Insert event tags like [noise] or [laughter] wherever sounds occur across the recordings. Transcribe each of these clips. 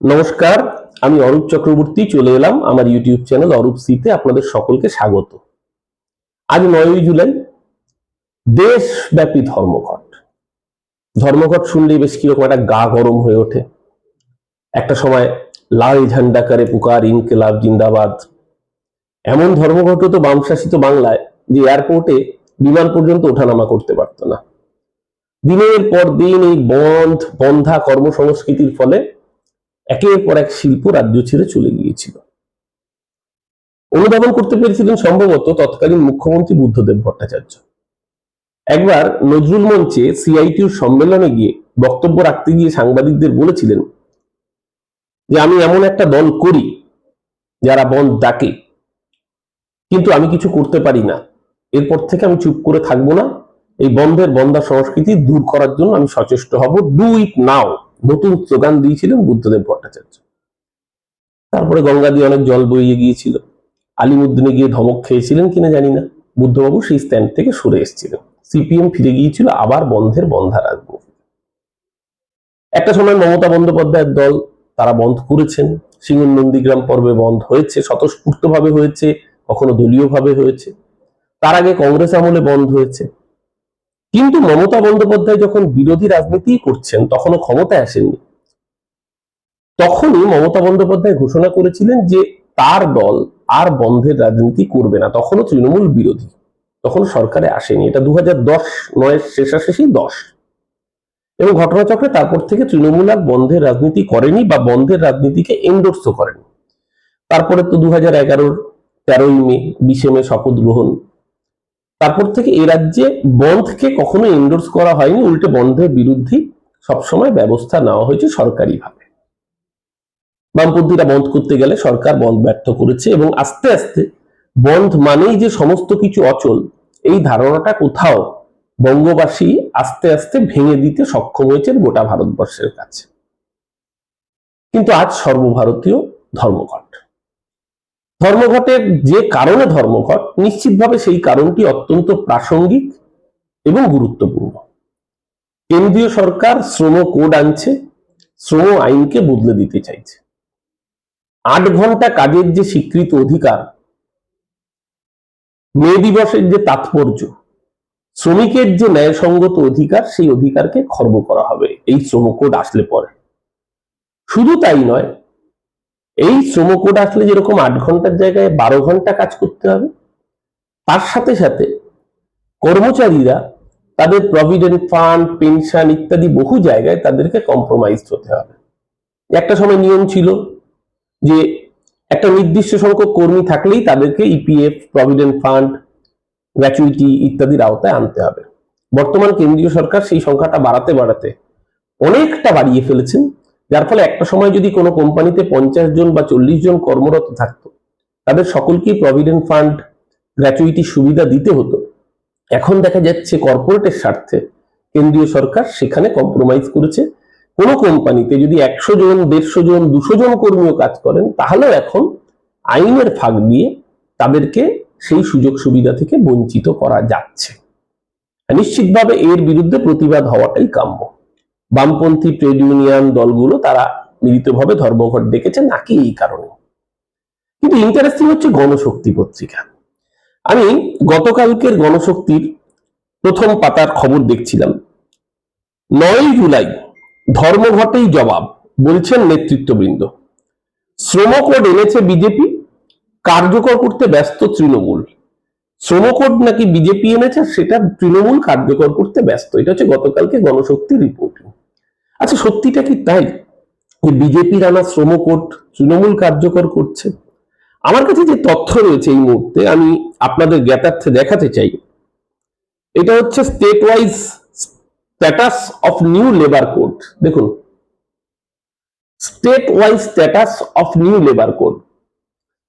নমস্কার, আমি অরূপ চক্রবর্তী, চলে এলাম আমার ইউটিউব চ্যানেল অরূপ সিতে আপনাদের সকলকে স্বাগত। আজ নয়ই জুলাই, দেশব্যাপী ধর্মঘট। ধর্মঘট শুনলে বেশ কীরকম একটা গা গরম হয়ে ওঠে। একটা সময় লাল ঝান্ডা করে পুকার, ইনকেলাব, জিন্দাবাদ। এমন ধর্মঘট তো বাম শাসিত বাংলায় যে এয়ারপোর্টে বিমান পর্যন্ত ওঠানামা করতে পারতো না। দিনের পর দিন এই বন্ধ, বন্ধা কর্মসংস্কৃতির ফলে একের পর এক শিল্প রাজ্য ছেড়ে চলে গিয়েছিল। অনুধাবন করতে পেরেছিলেন সম্ভবত তৎকালীন মুখ্যমন্ত্রী বুদ্ধদেব ভট্টাচার্য। একবার নজরুল মঞ্চে সিআইটিউর সম্মেলনে গিয়ে বক্তব্য রাখতে গিয়ে সাংবাদিকদের বলেছিলেন যে, আমি এমন একটা দল করি যারা বন্ধ ডাকে, কিন্তু আমি কিছু করতে পারি না। এরপর থেকে আমি চুপ করে থাকব না। এই বন্ধের বন্ধা সংস্কৃতি দূর করার জন্য আমি সচেষ্ট হব। ডু ইট নাও নতুন স্লোগান দিয়েছিলেন বুদ্ধদেব ভট্টাচার্য। তারপরে গঙ্গা দিয়ে অনেক জল বইয়ে গিয়েছিল। আলিমুদ্দিনে গিয়ে ধমক খেয়েছিলেন কিনা জানি না। বুদ্ধবাবু সেই স্ট্যান্ড থেকে সরে এসেছিলেন। সিপিএম ফিরে গিয়েছিল আবার বন্ধের বন্ধা রাজনীতি একটা সময় মমতা বন্দ্যোপাধ্যায়ের দল তারা বন্ধ করেছেন। সিঙ্গুর নন্দীগ্রাম পর্বে বন্ধ হয়েছে, স্বতঃস্ফূর্তভাবে হয়েছে, কখনো দলীয়ভাবে হয়েছে। তার আগে কংগ্রেস আমলে বন্ধ হয়েছে। কিন্তু মমতা বন্দ্যোপাধ্যায় যখন বিরোধী রাজনীতি করছেন, তখনও ক্ষমতায় আসেননি। তখনই মমতা বন্দ্যোপাধ্যায় ঘোষণা করেছিলেন যে তার দল আর বন্ধের রাজনীতি করবে না। তখনও তৃণমূল বিরোধী। তখন সরকারে আসেনি। এটা দু হাজার দশ নয়ের শেষাশেষি দশ। এবং ঘটনাচক্রে তারপর থেকে তৃণমূল আর বন্ধের রাজনীতি করেনি বা বন্ধের রাজনীতিকে এন্ডোর্সও করেনি। তারপরে তো দু হাজার এগারোর তেরোই মে, বিশে মে শপথ গ্রহণ তারপর থেকে এ রাজ্যে বন্ধকে কখনো এন্ডোর্স করা হয়নি, উল্টে বন্ধের বিরুদ্ধে সবসময় ব্যবস্থা নেওয়া হয়েছে সরকারিভাবে। বামপন্থীরা বন্ধ করতে গেলে সরকার বন্ধ ব্যর্থ করেছে এবং আস্তে আস্তে বন্ধ মানেই যে সমস্ত কিছু অচল, এই ধারণাটা কোথাও বঙ্গবাসী আস্তে আস্তে ভেঙে দিতে সক্ষম হয়েছেন গোটা ভারতবর্ষের কাছে। কিন্তু আজ সর্বভারতীয় ধর্মঘট। ধর্মঘটের যে কারণে ধর্মঘট নিশ্চিতভাবে সেই কারণটি অত্যন্ত প্রাসঙ্গিক এবং গুরুত্বপূর্ণ। কেন্দ্রীয় সরকার শ্রম কোড আনছে, শ্রম আইনকে বদলে দিতে চাইছে। আট ঘণ্টা কাজের যে স্বীকৃত অধিকার, মে দিবসের যে তাৎপর্য, শ্রমিকের যে ন্যায়সঙ্গত অধিকার, সেই অধিকারকে খর্ব করা হবে, এই শ্রম কোড আসলে পরে। শুধু তাই নয় এই শ্রম কোড আসলে যেরকম আট ঘণ্টার জায়গায় বারো ঘণ্টা কাজ করতে হবে, তার সাথে সাথে কর্মচারীরা তাদের প্রভিডেন্ট ফান্ড পেনশন ইত্যাদি বহু জায়গায় তাদেরকে কম্প্রোমাইজ হতে হবে। একটা সময় নিয়ম ছিল যে একটা নির্দিষ্ট সংখ্যক কর্মী থাকলেই তাদেরকে ইপিএফ প্রভিডেন্ট ফান্ড গ্র্যাচুইটি ইত্যাদির আওতায় আনতে হবে। বর্তমান কেন্দ্রীয় সরকার সেই সংখ্যাটা বাড়াতে বাড়াতে অনেকটা বাড়িয়ে ফেলেছেন। যার ফলে একটা সময় যদি কোনো কোম্পানিতে পঞ্চাশ জন বা চল্লিশ জন কর্মরত থাকতো, তাদের সকলকেই প্রভিডেন্ট ফান্ড গ্র্যাচুইটি সুবিধা দিতে হতো। এখন দেখা যাচ্ছে কর্পোরেটের স্বার্থে কেন্দ্রীয় সরকার সেখানে কম্প্রোমাইজ করেছে। কোনো কোম্পানিতে যদি একশো জন, দেড়শো জন, দুশো জন কর্মীও কাজ করেন, তাহলেও এখন আইনের ফাঁক দিয়ে তাদেরকে সেই সুযোগ সুবিধা থেকে বঞ্চিত করা যাচ্ছে। নিশ্চিতভাবে এর বিরুদ্ধে প্রতিবাদ হওয়াটাই কাম্য। বামপন্থী ট্রেড ইউনিয়ন দলগুলো তারা মিলিতভাবে ধর্মঘট ডেকেছে নাকি এই কারণে? কিন্তু ইন্টারেস্টিং হচ্ছে গণশক্তি পত্রিকা। আমি গতকালকের গণশক্তির প্রথম পাতার খবর দেখছিলাম। নয় জুলাই ধর্মঘটেই জবাব, বলছেন নেতৃত্ববৃন্দ। শ্রম কোড এনেছে বিজেপি, কার্যকর করতে ব্যস্ত তৃণমূল। শ্রম কোড নাকি বিজেপি এনেছে, সেটা তৃণমূল কার্যকর করতে ব্যস্ত। এটা হচ্ছে গতকালকে গণশক্তির রিপোর্টিং আচ্ছা সত্যিটা কি তাই? যে বিজেপির আনা শ্রম কোড তৃণমূল কার্যকর করছে। আমার কাছে যে তথ্য রয়েছে এই মুহূর্তে, আমি আপনাদের জ্ঞাতার্থে দেখাতে চাই। এটা হচ্ছে state wise status of new labour code দেখুন state wise status of new labour code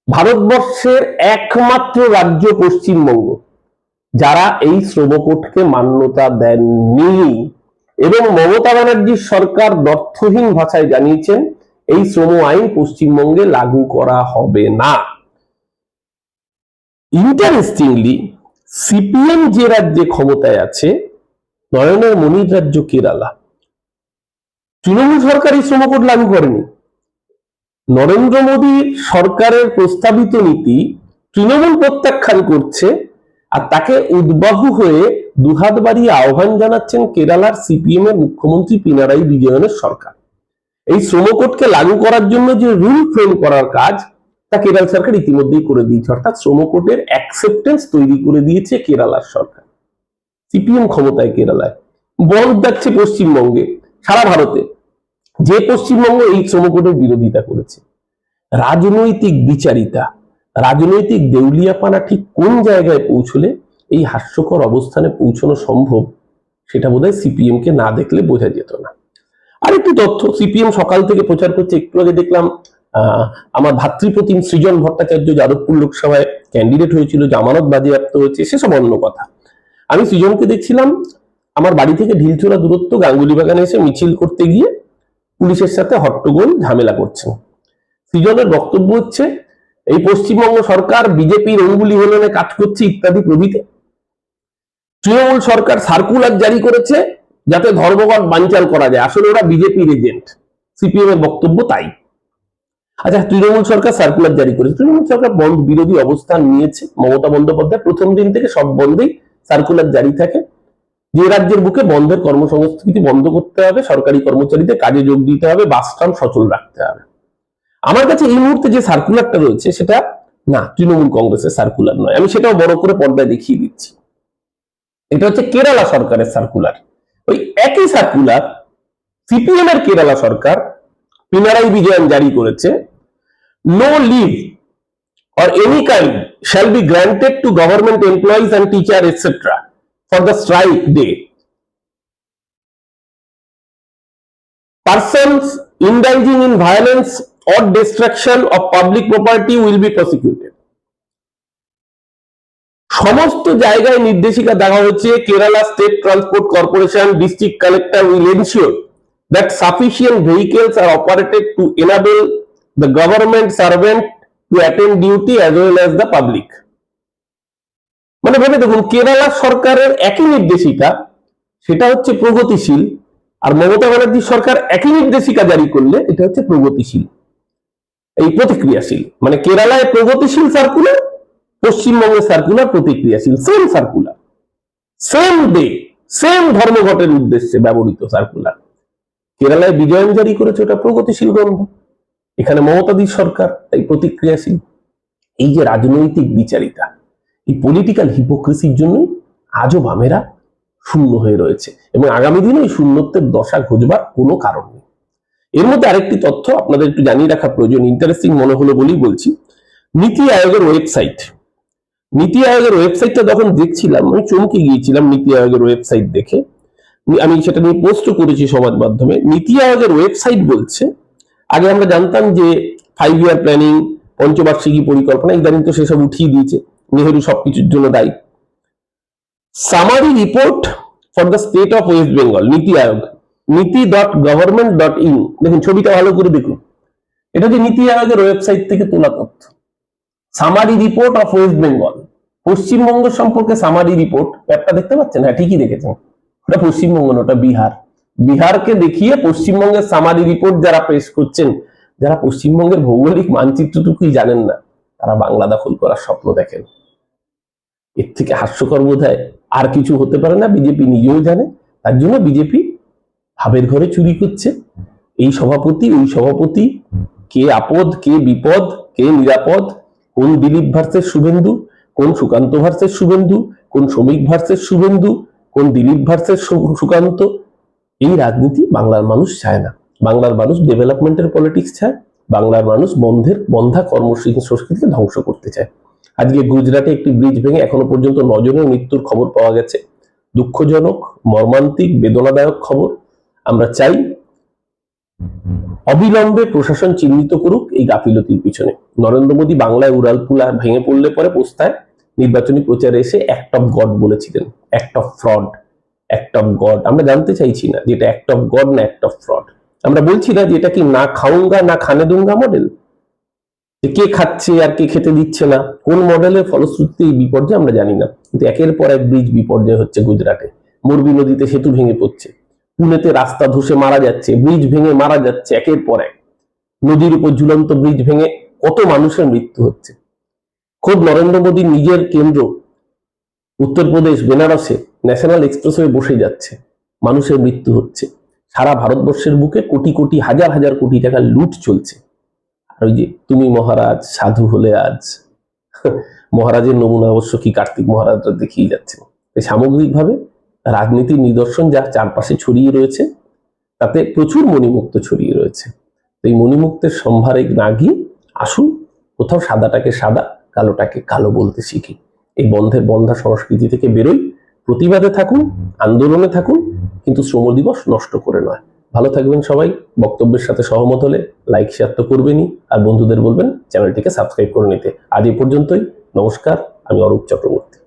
ভারতবর্ষের একমাত্র রাজ্য পশ্চিমবঙ্গ, যারা এই শ্রম কোডকে মান্যতা দেননি। এবং মমতা ব্যানার্জির সরকার দর্থহীন ভাষায় জানিয়েছেন, এই শ্রম আইন পশ্চিমবঙ্গে লাগু করা হবে না। ইন্টারেস্টিংলি সিপিএম যে রাজ্যে ক্ষমতায় আছে, নয়নের মনির রাজ্য কেরালা। তৃণমূল সরকার এই শ্রম কোড লাগু করেনি। নরেন্দ্র মোদীর সরকারের প্রস্তাবিত নীতি তৃণমূল প্রত্যাখ্যান করছে আর তাকে উদ্বাহু হয়ে দুহাত বাড়িয়ে আহ্বান জানাচ্ছেন কেরালার সিপিএম এর মুখ্যমন্ত্রী পিনারাই বিজয়নের সরকার। এই শ্রমকোটকে লাগু করার জন্য যে রুল ফ্রেম করার কাজ, তা কেরাল সরকার ইতিমধ্যেই করে দিয়েছে, অর্থাৎ শ্রমকোটের অ্যাকসেপ্টেন্স তৈরি করে দিয়েছে কেরালার সরকার। সিপিএম ক্ষমতায় কেরালায়। বরফ যাচ্ছে পশ্চিমবঙ্গে, সারা ভারতে। যে পশ্চিমবঙ্গ এই শ্রমকোটের বিরোধিতা করেছে। রাজনৈতিক বিচারিতা, রাজনৈতিক দেউলিয়াপানা ঠিক কোন জায়গায় পৌঁছলে এই হাস্যকর অবস্থানে পৌঁছানো সম্ভব সেটা বোধহয় সিপিএম কে না দেখলে বোঝা যেত না। আরেকটি তথ্য, সিপিএম সকাল থেকে প্রচার করছে, একটু আগে দেখলাম আমার ভাতৃপ্রতিম সৃজন ভট্টাচার্য যাদবপুর লোকসভায় ক্যান্ডিডেট হয়েছিল, জামানত বাজেয়াপ্ত হয়েছে, সেসব অন্য কথা। আমি সৃজনকে দেখছিলাম, আমার বাড়ি থেকে ঢিলচোরা দূরত্ব, গাঙ্গুলি বাগানে এসে মিছিল করতে গিয়ে পুলিশের সাথে হট্টগোল, ঝামেলা করছেন সৃজনের বক্তব্য হচ্ছে এই পশ্চিমবঙ্গ সরকার, বিজেপির অঙ্গুলি হলনে কাজ করছে ইত্যাদি প্রভৃতি। তৃণমূল সরকার সার্কুলার জারি করেছে যাতে ধর্মঘট বানচাল করা যায়। আসলে ওরা বিজেপির এজেন্ট সিপিএম এর বক্তব্য তাই। আচ্ছা তৃণমূল সরকার সার্কুলার জারি করেছে। তৃণমূল সরকার বন্ধ, বিরোধী অবস্থান নিয়েছে মমতা বন্দ্যোপাধ্যায়। প্রথম দিন থেকে সব বন্ধেই সার্কুলার জারি থাকে। যে রাজ্যের বুকে বন্ধের কর্মসংস্কৃতি বন্ধ করতে হবে, সরকারি কর্মচারীদের কাজে যোগ দিতে হবে বাস ট্রাম সচল রাখতে হবে। আমার কাছে এই মুহূর্তে যে সার্কুলারটা রয়েছে সেটা না, তৃণমূল কংগ্রেসের সার্কুলার নয়। আমি সেটাও বড় করে পর্দায় দেখিয়ে দিচ্ছি। এটা হচ্ছে কেরালা সরকারের সার্কুলার ওই একই সার্কুলার সিপিএম এর কেরালা সরকার, পিনারাই বিজয়ন জারি করেছে। No leave or any kind shall be granted to government employees and teacher etc for the strike day. Persons indulging in violence or destruction of public property will be prosecuted. সমস্ত জায়গায় নির্দেশিকা দেওয়া হচ্ছে Kerala State Transport Corporation district collector will ensure that sufficient vehicles are operated to enable the government servant to attend duty as well as the public মানে ভেবে দেখুন কেরালা সরকারের একই নির্দেশিকা, সেটা হচ্ছে প্রগতিশীল, আর মমতা ব্যানার্জি সরকার একই নির্দেশিকা জারি করলে এটা হচ্ছে প্রগতিশীল। এই প্রতিক্রিয়াশীল। মানে কেরালায় প্রগতিশীল সার্কুলার পশ্চিমবঙ্গের সার্কুলার প্রতিক্রিয়াশীল same circular same day same ধর্মঘটের উদ্দেশ্যে ব্যবহৃত সার্কুলার কেরালায় বিজয়ন জারি করেছে ওটা প্রগতিশীল গ্রন্থ। এখানে মমতাদির সরকার তাই প্রতিক্রিয়াশীল। এই যে রাজনৈতিক বিচারিতা, এই পলিটিক্যাল হিপোক্রেসির জন্যই আজও বামেরা শূন্য হয়ে রয়েছে। এবং আগামী দিনে এই শূন্যত্বের দশা ঘুচবার কোনো কারণ নেই। এর মধ্যে আরেকটি তথ্য আপনাদের একটু জানিয়ে রাখা প্রয়োজন ইন্টারেস্টিং মনে হলো বলেই বলছি। নীতি আয়োগের ওয়েবসাইট নীতি আয়োগের ওয়েবসাইটটা যখন দেখছিলাম, আমি চমকে গিয়েছিলাম নীতি আয়োগের ওয়েবসাইট দেখে। আমি সেটা নিয়ে পোস্টও করেছি সমাজ মাধ্যমে। নীতি আয়োগের ওয়েবসাইট বলছে, আগে আমরা জানতাম যে ফাইভ ইয়ার প্ল্যানিং পঞ্চবার্ষিকী পরিকল্পনা, ইদানিং তো সেসব উঠিয়ে দিয়েছে, নেহেরু সবকিছুর জন্য দায়ী। Summary report for the state of West Bengal NITI Aayog. NITI dot government dot in. দেখুন, ছবিটা ভালো করে দেখুন। এটা যে নীতি আয়োগের ওয়েবসাইট থেকে তোলা তথ্য। Summary report of West Bengal Paschimbanga সম্পর্কে সামারি রিপোর্ট ম্যাপটা দেখতে পাচ্ছেন? হ্যাঁ ঠিকই দেখেছেন। ওটা পশ্চিমবঙ্গ না ওটা বিহার। বিহারকে দেখিয়ে পশ্চিমবঙ্গের সামারি রিপোর্ট যারা পেশ করছেন, যারা পশ্চিমবঙ্গের ভৌগোলিক মানচিত্রটুকুই জানেন না, তারা বাংলা দখল করার স্বপ্ন দেখেন। এর থেকে হাস্যকর বোধ আর কিছু হতে পারে না, বিজেপি নিজেও জানে, তার জন্য বিজেপি ভাবের ঘরে চুরি করছে এই সভাপতি, ওই সভাপতি, কে আপদ, কে বিপদ, কে নিরাপদ, কোন দিলীপ ভার্সের শুভেন্দু, কোন সুকান্ত ভার্সের শুভেন্দু, কোন শ্রমিক ভার্সের শুভেন্দু, কোন দিলীপ ভার্সের সুকান্ত। এই রাজনীতি বাংলার মানুষ চায় না। বাংলার মানুষ ডেভেলপমেন্টের পলিটিক্স চায়। বাংলার মানুষ বন্ধের, বন্ধা কর্মসংস্কৃতিকে ধ্বংস করতে চায়। আজকে গুজরাটে একটি ব্রিজ ভেঙে এখনও পর্যন্ত নজনের মৃত্যুর খবর পাওয়া গেছে। দুঃখজনক, মর্মান্তিক, বেদনাদায়ক খবর। আমরা চাই অবিলম্বে প্রশাসন চিহ্নিত করুক এই গাফিলতির পিছনে। নরেন্দ্র মোদী বাংলায় উড়ালপুলা ভেঙে পড়লে পরে পোস্তায় নির্বাচনী প্রচারে এসে অ্যাক্ট অফ গড বলেছিলেন। Act of fraud act of God আমরা জানতে চাইছি না যে এটা অ্যাক্ট অফ গড না অ্যাক্ট অফ ফ্রড আমরা বলছি না যে এটা কি না খাউঙ্গা না খানে দুঙ্গা মডেল যে কে খাচ্ছে আর কে খেতে দিচ্ছে না, কোন মডেলের ফলশ্রুতিতে এই বিপর্যয় আমরা জানি না। কিন্তু একের পর এক ব্রিজ বিপর্যয় হচ্ছে গুজরাটে। মোরবি নদীতে সেতু ভেঙে পড়ছে। পুনেতে রাস্তা ধসে মারা যাচ্ছে, ব্রিজ ভেঙে মারা যাচ্ছে একের পর এক। নদীর উপর ঝুলন্ত ব্রিজ ভেঙে কত মানুষের মৃত্যু হচ্ছে। খোদ নরেন্দ্র মোদী নিজের কেন্দ্র উত্তরপ্রদেশ বেনারসে ন্যাশনাল এক্সপ্রেসওয়ে বসে যাচ্ছে। মানুষের মৃত্যু হচ্ছে। সারা ভারতবর্ষের বুকে কোটি কোটি, হাজার হাজার কোটি টাকা লুট চলছে। আর ওই যে, তুমি মহারাজ, সাধু হলে আজ। [laughs] মহারাজের নমুনা অবশ্য কি কার্তিক মহারাজরা দেখিয়ে যাচ্ছে সামগ্রিকভাবে রাজনীতির নিদর্শন যা চারপাশে ছড়িয়ে রয়েছে, তাতে প্রচুর মণিমুক্ত ছড়িয়ে রয়েছে। তো এই মণিমুক্তের সম্ভারে না গিয়ে আসুন কোথাও সাদাটাকে সাদা, কালোটাকে কালো বলতে শিখি। এই বন্ধের বন্ধা সংস্কৃতি থেকে বেরোই। প্রতিবাদে থাকুন, আন্দোলনে থাকুন, কিন্তু শ্রম দিবস নষ্ট করে নয়। ভালো থাকবেন সবাই, বক্তব্যের সাথে সহমত হলে লাইক শেয়ার তো করবেনই। আর বন্ধুদের বলবেন, চ্যানেলটিকে সাবস্ক্রাইব করে নিতে। আজ এই পর্যন্তই, নমস্কার, আমি অরূপ চক্রবর্তী।